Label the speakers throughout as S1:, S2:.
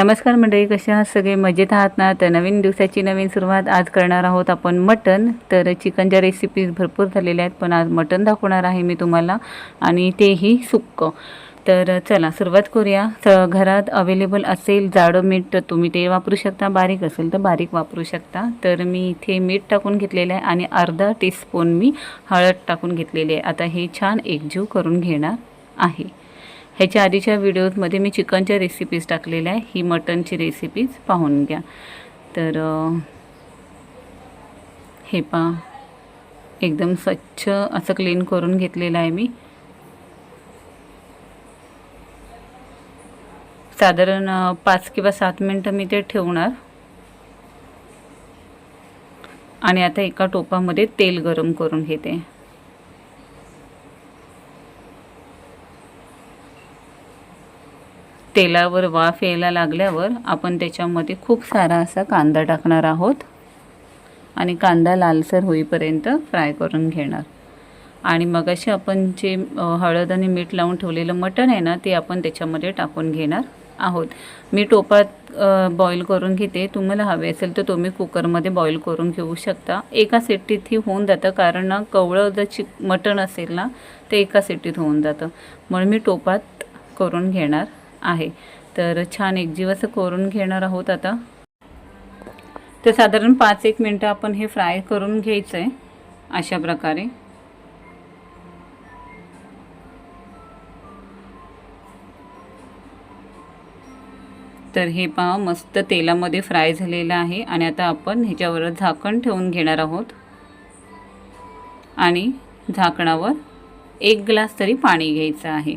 S1: नमस्कार मंडळी कशा आहात? सगळे मजेत आहात ना? तर नवीन दिवसाची नवीन सुरुवात आज करणार आहोत आपण मटन तर चिकनच्या रेसिपीज भरपूर झालेल्या आहेत पण आज मटन दाखवणार आहे मी तुम्हाला आणि तेही सुक्क. तर चला सुरुवात करूया. स घरात अवेलेबल असेल जाडं मीठ तर तुम्ही ते वापरू शकता. बारीक असेल तर बारीक वापरू शकता. तर मी इथे मीठ टाकून घेतलेलं आहे आणि अर्धा टीस्पून मी हळद टाकून घेतलेली आहे. आता हे छान एकजीव करून घेणार आहे. ह्याच्या आधीच्या व्हिडिओजमध्ये मी चिकनच्या रेसिपीज टाकलेल्या आहे. ही मटनची रेसिपीज पाहून घ्या. तर हे पा एकदम स्वच्छ असं क्लीन करून घेतलेलं आहे मी. साधारण पाच किंवा सात मिनटं मी ते ठेवणार. आणि आता एका टोपामध्ये तेल गरम करून घेते. तेलावर वाफ यायला लागल्यावर आपण त्याच्यामध्ये खूप सारा असा कांदा टाकणार आहोत. आणि कांदा लालसर होईपर्यंत फ्राय करून घेणार. आणि मगाशी आपण जे हळद आणि मीठ लावून ठेवलेलं मटण आहे ना ते आपण त्याच्यामध्ये टाकून घेणार आहोत. मी टोपात बॉईल करून घेते. तुम्हाला हवे असेल तर तुम्ही कुकरमध्ये बॉईल करून घेऊ शकता. एका सिट्टीत ही होऊन जातं. कारण ना कवळं जर चिक मटण असेल ना ते एका सिट्टीत होऊन जातं. म्हणून मी टोपात करून घेणार. आहे. तर छान एकजीव असं करून घेणार आहोत आता. तर साधारण पाच एक मिनटं आपण हे फ्राय करून घ्यायचं आहे अशा प्रकारे. तर हे पहा मस्त तेलामध्ये फ्राय झालेलं आहे आणि आता आपण ह्याच्यावर झाकण ठेवून घेणार आहोत. आणि झाकणावर एक ग्लास तरी पाणी घ्यायचं आहे.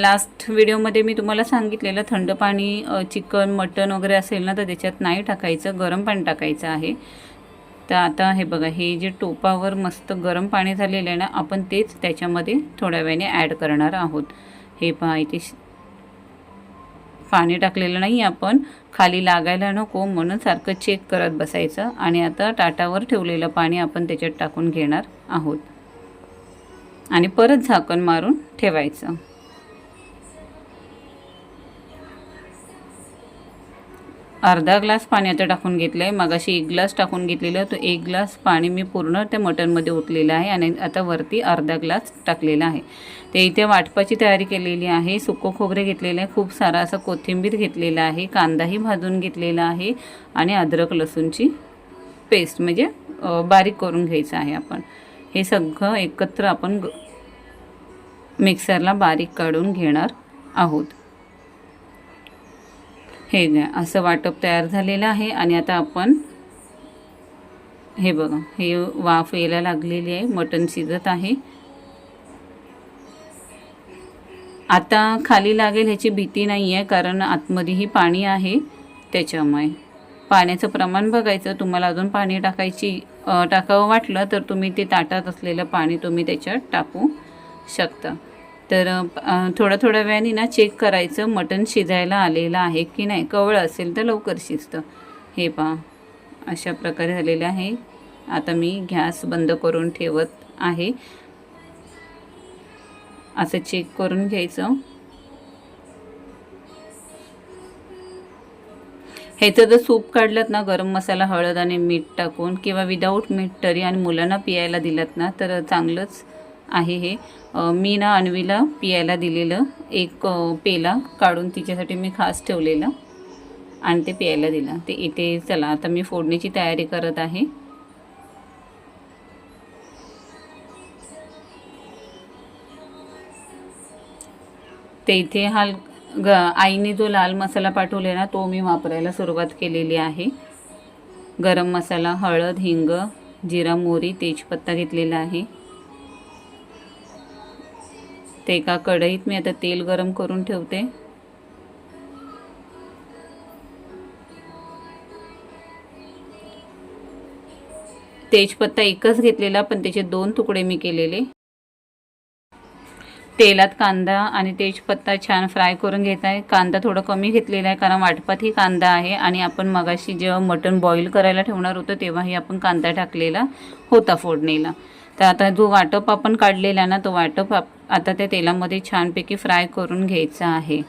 S1: लास्ट व्हिडिओमध्ये मी तुम्हाला सांगितलेलं थंड पाणी चिकन मटन वगैरे असेल ना तर त्याच्यात नाही टाकायचं गरम पाणी टाकायचं आहे. तर आता हे बघा हे जे टोपावर मस्त गरम पाणी झालेलं आहे ना आपण तेच त्याच्यामध्ये थोड्या वेळाने ॲड करणार आहोत. हे पहा इथे श- पाणी टाकलेलं नाही आपण खाली लागायला नको म्हणून सारखं चेक करत बसायचं. आणि आता ताटावर ठेवलेलं पाणी आपण त्याच्यात टाकून घेणार आहोत. आणि परत झाकण मारून ठेवायचं. अर्धा ग्लास पाणी आता टाकून घेतलं आहे मगाशी एक ग्लास टाकून घेतलेलं तो एक ग्लास पाणी मी पूर्ण त्या मटनमध्ये ओतलेलं आहे आणि आता वरती अर्धा ग्लास टाकलेला आहे. ते इथे वाटपाची तयारी केलेली आहे. सुकं खोबरे घेतलेलं आहे. खूप सारा असं कोथिंबीर घेतलेला आहे. कांदाही भाजून घेतलेला आहे आणि अद्रक लसूणची पेस्ट म्हणजे बारीक करून घ्यायचं आहे आपण. हे सगळं एकत्र आपण ग- मिक्सरला बारीक काढून घेणार आहोत. हे घ्या असं वाटप तयार झालेलं आहे आणि आता आपण हे बघा हे वाफ यायला लागलेली आहे मटण शिजत आहे. आता खाली लागेल ह्याची भीती नाही आहे कारण आतमध्येही पाणी आहे त्याच्यामुळे. पाण्याचं प्रमाण बघायचं तुम्हाला अजून पाणी टाकायची टाकावं वाटलं तर तुम्ही ते ताटात असलेलं पाणी तुम्ही त्याच्यात टाकू शकता. तर थोड्या थोड्या वेळाने ना चेक करायचं मटण शिजायला आलेलं आहे की नाही कवळं असेल तर लवकर शिजतं. हे पहा अशा प्रकारे झालेलं आहे. आता मी गॅस बंद करून ठेवत आहे. असं चेक करून घ्यायचं. ह्याचं जर सूप काढलं ना गरम मसाला हळद आणि मीठ टाकून किंवा विदाऊट मीठ तरी आणि मुलांना पियायला दिलं ना तर चांगलंच आहे हे. मी ना अन्वीला पियायला दिलेलं एक पेला काढून तिच्यासाठी मी खास ठेवलेलं आणि ते प्यायला दिलं. ते इथे चला आता मी फोडणीची तयारी करत आहे. ते इथे हा ग आईने जो लाल मसाला पाठवलेला तो मी वापरायला सुरुवात केलेली आहे. गरम मसाला हळद हिंग जिरा मोहरी तेजपत्ता घेतलेला आहे. ते एका कढईत मी आता तेल गरम करून ठेवते. तेजपत्ता एकच घेतलेला पण त्याचे दोन तुकडे मी केलेले. तेलात कांदा आणि तेजपत्ता छान फ्राय करून घेत आहे. कांदा थोडा कमी घेतलेला आहे कारण वाटपातही कांदा आहे आणि आपण मगाशी जेव्हा मटण बॉईल करायला ठेवणार होतं तेव्हाही आपण कांदा टाकलेला होता फोडणीला. तर आता जो वाटप आपण काढलेला ना तो वाटप आप आता त्या तेलामध्ये छानपैकी फ्राय करून घ्यायचा आहे.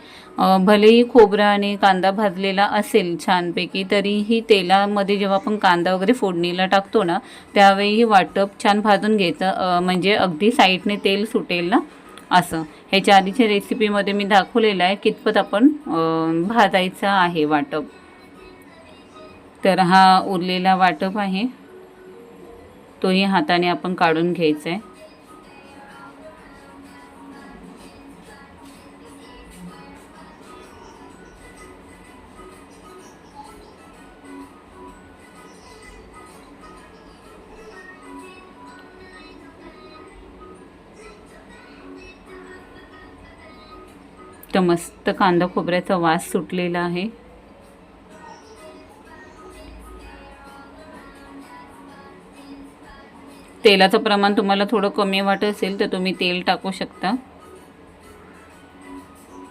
S1: भलेही खोबरं आणि कांदा भाजलेला असेल छानपैकी तरीही तेलामध्ये जेव्हा आपण कांदा वगैरे फोडणीला टाकतो ना त्यावेळी वाटप छान भाजून घ्यायचं. म्हणजे अगदी साईडने तेल सुटेल ना असं. ह्याच्या आधीच्या रेसिपीमध्ये मी दाखवलेलं आहे कितपत आपण भाजायचं आहे वाटप. तर हा उरलेला वाटप आहे. तोही हाताने आपण काढून घ्यायचा आहे तर मस्त कांदा खोबऱ्याचा वास सुटलेला आहे. तेलाचं प्रमाण तुम्हाला थोडं कमी वाटत असेल तर तुम्ही तेल टाकू शकता.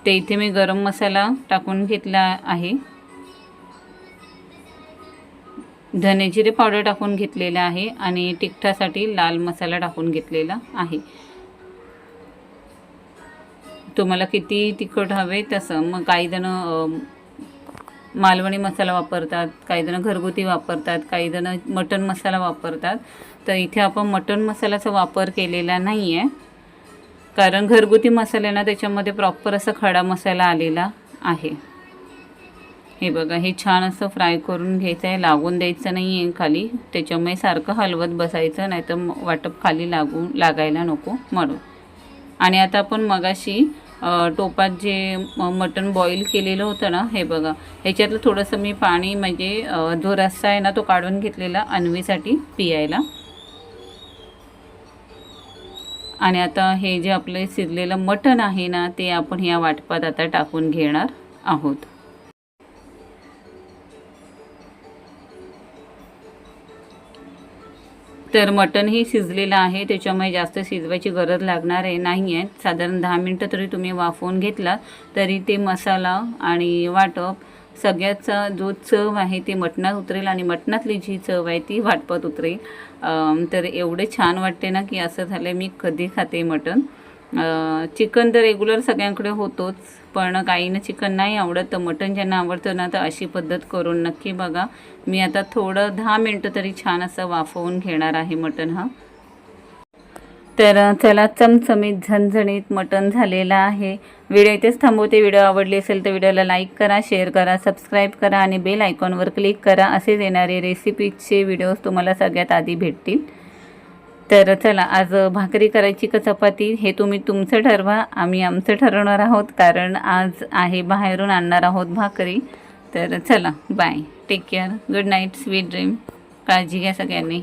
S1: ते इथे मी गरम मसाला टाकून घेतला आहे. धने जिरे पावडर टाकून घेतलेला आहे आणि तिखटासाठी लाल मसाला टाकून घेतलेला आहे. तुम्हाला किती तिखट हवे तसं. मग काहीजणं मालवणी मसाला वापरतात काहीजणं घरगुती वापरतात काही जण मटन मसाला वापरतात. तर इथे आपण मटन मसाल्याचा वापर केलेला नाही आहे कारण घरगुती मसाल्यानं त्याच्यामध्ये प्रॉपर असा खडा मसाला आलेला आहे. हे बघा हे छान असं फ्राय करून घ्यायचं आहे. लागून द्यायचं नाही आहे खाली. त्याच्यामुळे सारखं हलवत बसायचं नाही तर वाटप खाली लागू लागायला नको म्हणून. आणि आता आपण मगाशी टोपात जे मटण बॉईल केलेलं होतं ना हे बघा. ह्याच्यातलं थोडंसं मी पाणी म्हणजे जो रस्सा आहे ना तो काढून घेतलेला अन्वीसाठी पियायला. आणि आता हे जे आपलं शिजलेलं मटण आहे ना ते आपण ह्या वाटपात आता टाकून घेणार आहोत. तर मटणही शिजलेलं आहे त्याच्यामुळे जास्त शिजवायची गरज लागणार आहे नाही आहे साधारण दहा मिनटं तरी तुम्ही वाफवून घेतला तरी ते मसाला आणि वाटप सगळ्याचा जो चव आहे ते मटणात उतरेल आणि मटणातली जी चव आहे ती वाटपत उतरेल. तर एवढे छान वाटते ना की असं झालं मी कधी खाते मटण. चिकन तर रेग्युलर सगळ्यांकडे होतोच पण काहीनं चिकन नाही आवडत तर मटण ज्यांना आवडतं ना तर अशी पद्धत करून नक्की बघा. मी आता थोडं दहा मिनटं तरी छान असं वाफवून घेणार आहे मटण हा. तर चला चमचमीत झणझणीत मटण झालेलं आहे. व्हिडिओ इथेच थांबवते. व्हिडिओ आवडली असेल तर व्हिडिओला लाईक करा शेअर करा सबस्क्राईब करा आणि बेल आयकॉनवर क्लिक करा. असेच येणारे रेसिपीचे व्हिडिओज तुम्हाला सगळ्यात आधी भेटतील. तर चला आज भाकरी करायची का चपाती हे तुम्ही तुमचं ठरवा. आम्ही आमचं ठरवणार आहोत कारण आज आहे बाहेरून आणणार आहोत भाकरी. तर चला bye take care good night sweet dream काळजी घ्या सगळ्यांनी.